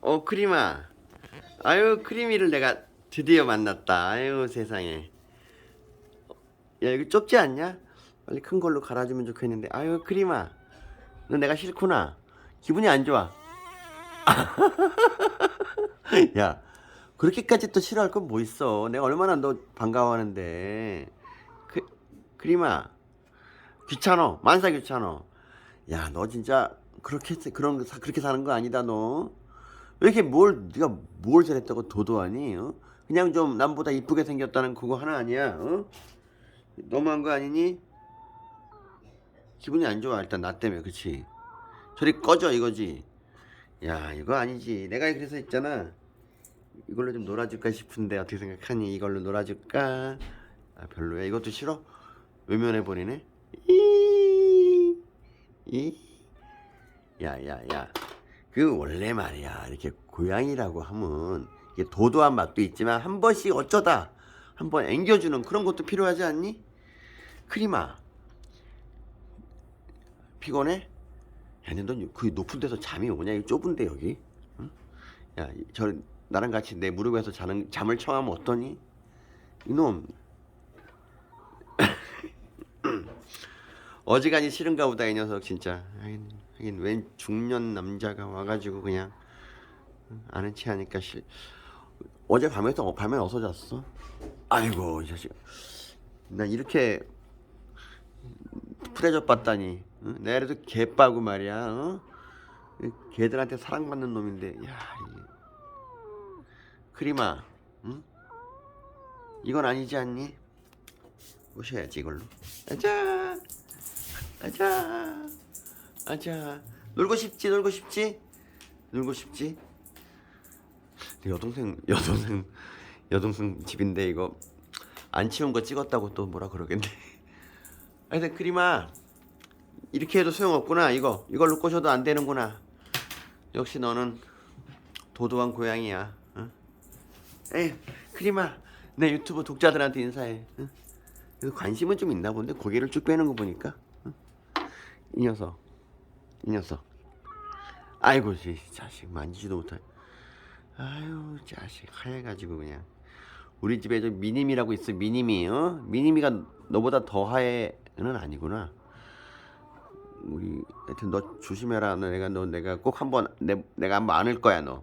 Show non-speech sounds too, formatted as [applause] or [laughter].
어 크리마. 아유 크리미를 내가 드디어 만났다. 아유 세상에. 야 이거 좁지 않냐? 빨리 큰 걸로 갈아주면 좋겠는데. 아유 크리마. 너 내가 싫구나. 기분이 안 좋아. [laughs] 야 그렇게까지 또 싫어할 건 뭐 있어? 내가 얼마나 너 반가워하는데. 크, 크리마. 귀찮어. 만사 귀찮어. 야 너 진짜 그렇게 그런 그렇게 사는 거 아니다 너 왜 이렇게 뭘 네가 뭘 잘했다고 도도하니 어? 그냥 좀 남보다 이쁘게 생겼다는 그거 하나 아니야 어? 너무한 거 아니니? 기분이 안 좋아 일단 나 때문에 그치? 저리 꺼져 이거지. 야 이거 아니지. 내가 그래서 있잖아. 이걸로 좀 놀아줄까 싶은데 어떻게 생각하니? 이걸로 놀아줄까? 아 별로야. 이것도 싫어? 외면해 버리네? 이 야야야 그 원래 말이야 이렇게 고양이라고 하면 이게 도도한 맛도 있지만 한 번씩 어쩌다 한 번 앵겨주는 그런 것도 필요하지 않니 크리마 피곤해? 야, 근데 넌그 높은 데서 잠이 오냐? 이 좁은데 여기? 응? 야, 이- 저 나랑 같이 내 무릎에서 자는 잠을 청하면 어떠니? 이놈 [laughs] 어지간히 싫은가 보다 이 녀석 진짜. 하긴, 하긴 웬 중년 남자가 와가지고 그냥 응, 아는 체 하니까 싫. 어제 밤에서 밤에 어서 잤어? 아이고 이 자식. 난 이렇게 풀해져 봤다니. 응? 그래도 개빠고 말이야. 어? 이 개들한테 사랑받는 놈인데. 야, 이게. 크리마. 응? 이건 아니지 않니? 모셔야지 이걸로. 아자. 아자. 아자. 놀고 싶지? 놀고 싶지? 놀고 싶지? 내 여동생 여동생 여동생 집인데 이거 안 치운 거 찍었다고 또 뭐라 그러겠네. 하여튼 크리마 이렇게 해도 소용없구나 이거 이걸로 꼬셔도 안 되는구나 역시 너는 도도한 고양이야 응? 에이 크리마 내 유튜브 독자들한테 인사해 응? 관심은 좀 있나 본데 고개를 쭉 빼는 거 보니까 응? 이 녀석 이 녀석. 아이고 이 자식 만지지도 못해 아유 자식 하얘가지고 그냥. 우리 집에 저 미님이라고 있어 미님이 어? 미님이가 너보다 더 하얘는 아니구나. 우리 하여튼 너 조심해라. 너 내가 너 내가 꼭 한번 내 내가 한번 안을 거야 너